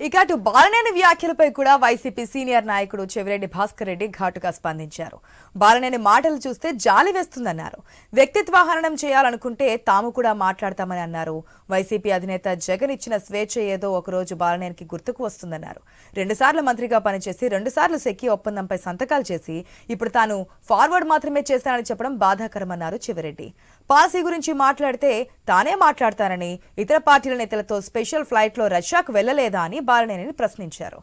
ఇక అటు బాలనేని వ్యాఖ్యలపై కూడా వైసీపీ సీనియర్ నాయకుడు చెవిరెడ్డి భాస్కర్ రెడ్డి ఘాటుగా స్పందించారు. బాలనేని మాటలు చూస్తే జాలి వేస్తుందన్నారు. వ్యక్తిత్వ హరణం చేయాలనుకుంటే తాము కూడా మాట్లాడతామని అన్నారు. వైసీపీ అధినేత జగన్ ఇచ్చిన స్వేచ్ఛ ఏదో ఒకరోజు బాలనేనికి గుర్తుకు వస్తుందన్నారు. రెండుసార్లు మంత్రిగా పనిచేసి రెండుసార్లు సెక్కి ఒప్పందంపై సంతకాలు చేసి ఇప్పుడు తాను ఫార్వర్డ్ మాత్రమే చేశానని చెప్పడం బాధాకరమన్నారు చెవిరెడ్డి. పాలసీ గురించి మాట్లాడితే తానే మాట్లాడతానని ఇతర పార్టీల నేతలతో స్పెషల్ ఫ్లైట్లో రష్యాకు వెళ్ళలేదా అని బాలనేనిని ప్రశ్నించారు.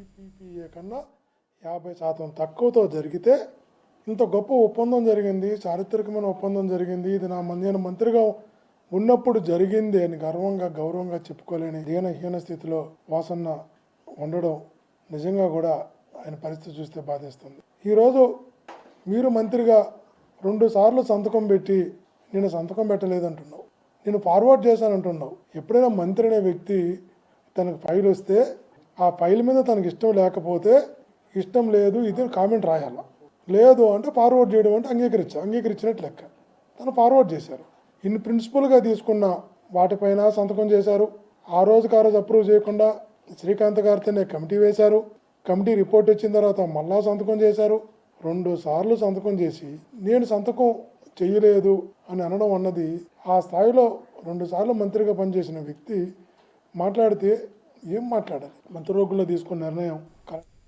ఈపీపీఏ కన్నా యాభై శాతం తక్కువతో జరిగితే ఇంత గొప్ప ఒప్పందం జరిగింది చారిత్రకమైన ఒప్పందం జరిగింది ఇది నా మంది నేను మంత్రిగా ఉన్నప్పుడు జరిగింది అని గర్వంగా గౌరవంగా చెప్పుకోలేని దీన హీన స్థితిలో వాసన్న ఉండడం నిజంగా కూడా ఆయన పరిస్థితి చూస్తే బాధేస్తుంది. ఈరోజు మీరు మంత్రిగా రెండు సార్లు సంతకం పెట్టి నేను సంతకం పెట్టలేదంటున్నావు. నేను ఫార్వర్డ్ చేశాను అంటున్నావు. ఎప్పుడైనా మంత్రి అనే వ్యక్తి తనకు ఫైల్ వస్తే ఆ ఫైల్ మీద తనకి ఇష్టం లేకపోతే ఇష్టం లేదు ఇది కామెంట్ రాయాల. లేదు అంటే ఫార్వర్డ్ చేయడం అంటే అంగీకరించా అంగీకరించినట్టు లెక్క. తను ఫార్వర్డ్ చేశారు. ఇన్ని ప్రిన్సిపల్గా తీసుకున్న వాటిపైన సంతకం చేశారు. ఆ రోజుకి ఆ రోజు అప్రూవ్ చేయకుండా శ్రీకాంత్ గారితోనే కమిటీ వేశారు. కమిటీ రిపోర్ట్ వచ్చిన తర్వాత మళ్ళా సంతకం చేశారు. రెండు సార్లు సంతకం చేసి నేను సంతకం చేయలేదు అని అనడం అన్నది ఆ స్థాయిలో రెండు సార్లు మంత్రిగా పనిచేసిన వ్యక్తి మాట్లాడితే ఏం మాట్లాడాలి? మంత్రివర్గంలో తీసుకున్న నిర్ణయం కరెక్ట్.